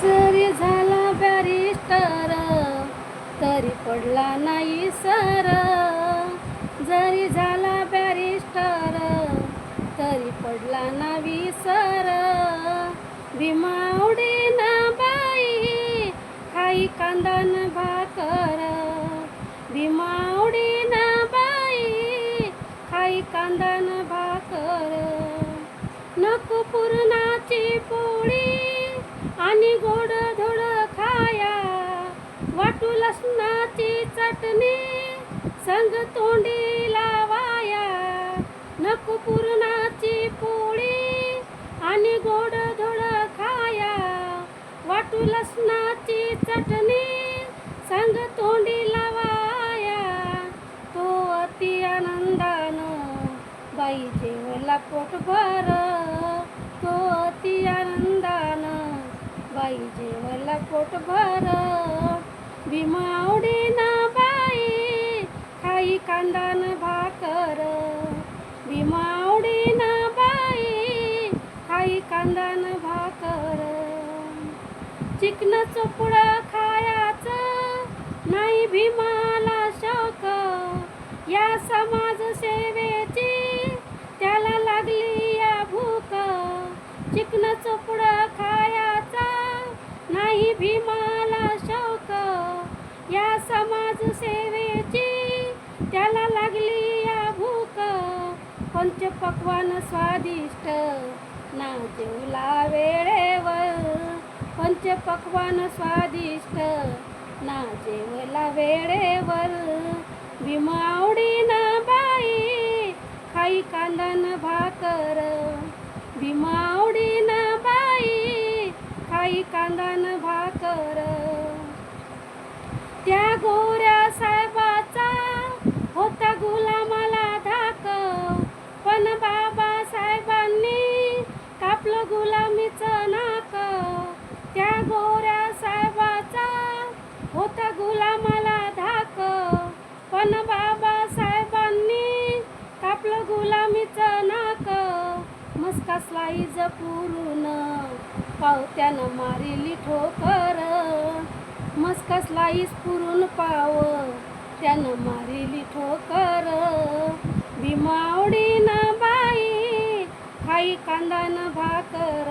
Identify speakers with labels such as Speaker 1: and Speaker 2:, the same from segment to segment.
Speaker 1: जरी झाला बॅरिस्टर तरी पडला नाही सर. जरी झाला बॅरिस्टर तरी पडला नाही सर. भीमावडी ना बाई खाई कांदान भाकर. भीमावडी ना बाई खाई कांदन भाकर. नको पुरणाची पोळी आणि गोड धोड खाया. वाटू लसणाची चटणी संग तोंडी लावाया. नको पुरणाची पोळी आणि गोड धोड खाया. वाटू लसणाची चटणी संग तोंडी लावाया. तो अति आनंदानं बाई जेवला पोटभर. तो अति आनंदानं बाई जेवला पोटभर ना बाई खाई कांदान भाकर. भीमावडीना बाई खाई कांदान भाकर. चिकन चोपडा खायाचं नाही भीमाला शौक. या समाज सेवेची त्याला लागली या भूक. चिकन चोपडा खाय नाही भीमाला शौक. या समाज सेवेची त्याला लागली या भूक. पंचपक्वान स्वादिष्ट ना जेवला वेळेवर. पंचपक्वान स्वादिष्ट ना जेवला वेळेवर. भीमावडीना आवडीना खाई कांदन भाकर भीमावडीना बाई खाई कांदन भाकर. त्या गोऱ्या साहेबाचा होता गुलामाला धाक. पण बाबासाहेबांनी कापलं गुलामीचं नाक. त्या गोऱ्या साहेबाचा होता गुलामाला धाक. पण बाबासाहेबांनी कापलं गुलामीचं नाक. मस्का जपून पावत्यानं मारिली ठोकर. मस्कसलाईस पुरून पाव. त्यानं मारिली ठोकर. भीमावडीनं बाई खाई कांदान भाकर.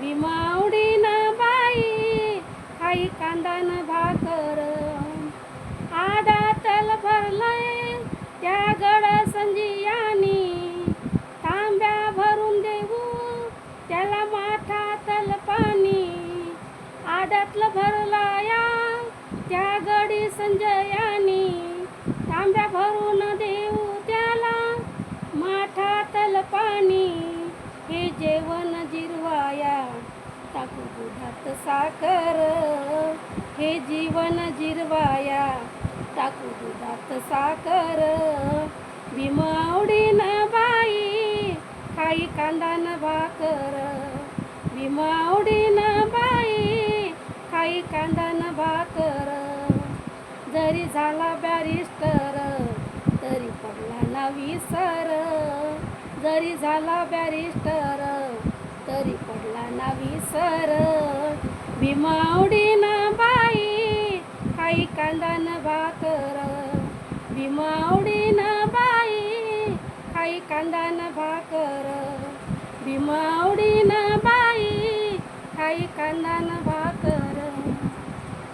Speaker 1: भीमावडीनं बाई खाई कांदान भाकर. आडा तल भरलंय त्या गड भरलाया. भरला या त्या गडी संजयानी तांब्या भरून देऊ त्याला माठातल पाणी हे जेवण जिरवाया टाकू दुधात साखर. हे जीवन जिरवाया टाकू दुधात साखर. भीमावडीनं बाई खाई कांदान भाकर जरी झाला बॅरिस्टर तरी पडला ना विसर. जरी झाला बॅरिस्टर तरी पडला ना विसर. भीमावडीनं बाई खाई कांदान भाकर. भीमावडीनं बाई खाई कांदान भाकर. भीमावडीनं बाई खाई कांदान भाकर.